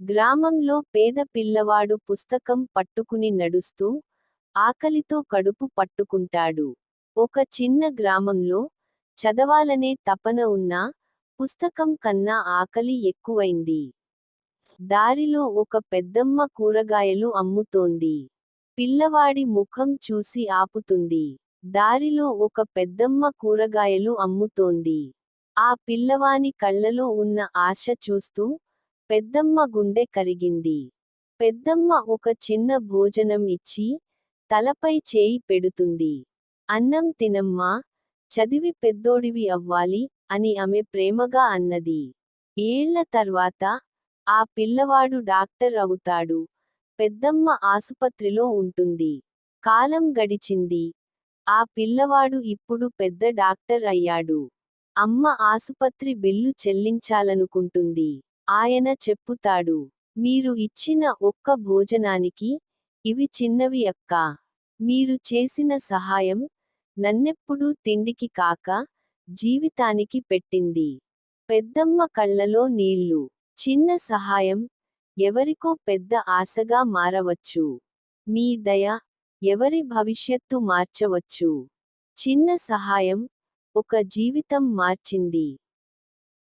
గ్రామంలో పేద పిల్లవాడు పుస్తకం పట్టుకుని నడుస్తూ ఆకలితో కడుపు పట్టుకుంటాడు. ఒక చిన్న గ్రామంలో చదవాలనే తపన ఉన్నా పుస్తకం కన్నా ఆకలి ఎక్కువైంది. దారిలో ఒక పెద్దమ్మ కూరగాయలు అమ్ముతోంది. పిల్లవాడి ముఖం చూసి ఆపుతుంది. దారిలో ఒక పెద్దమ్మ కూరగాయలు అమ్ముతోంది. ఆ పిల్లవాని కళ్ళలో ఉన్న ఆశ చూస్తూ పెద్దమ్మ గుండె కరిగింది. పెద్దమ్మ ఒక చిన్న భోజనం ఇచ్చి తలపై చేయి పెడుతుంది. అన్నం తినమ్మా చదివి పెద్దోడివి అవ్వాలి అని ఆమె ప్రేమగా అన్నది. ఏళ్ళ తర్వాత ఆ పిల్లవాడు డాక్టర్ అవుతాడు. పెద్దమ్మ ఆసుపత్రిలో ఉంటుంది. కాలం గడిచింది. ఆ పిల్లవాడు ఇప్పుడు పెద్ద డాక్టర్ అయ్యాడు. అమ్మ ఆసుపత్రి బిల్లు చెల్లించాలనుకుంటుంది. ఆయన చెప్పుతాడు. మీరు ఇచ్చిన ఒక్క భోజనానికి ఇవి చిన్నవి అక్కా. మీరు చేసిన సహాయం నన్నెప్పుడూ తిండికి కాక జీవితానికి పెట్టింది. పెద్దమ్మ కళ్ళలో నీళ్ళు. చిన్న సహాయం ఎవరికో పెద్ద ఆశగా మారవచ్చు. మీ దయ ఎవరి భవిష్యత్తు మార్చవచ్చు. చిన్న సహాయం ఒక జీవితం మార్చింది.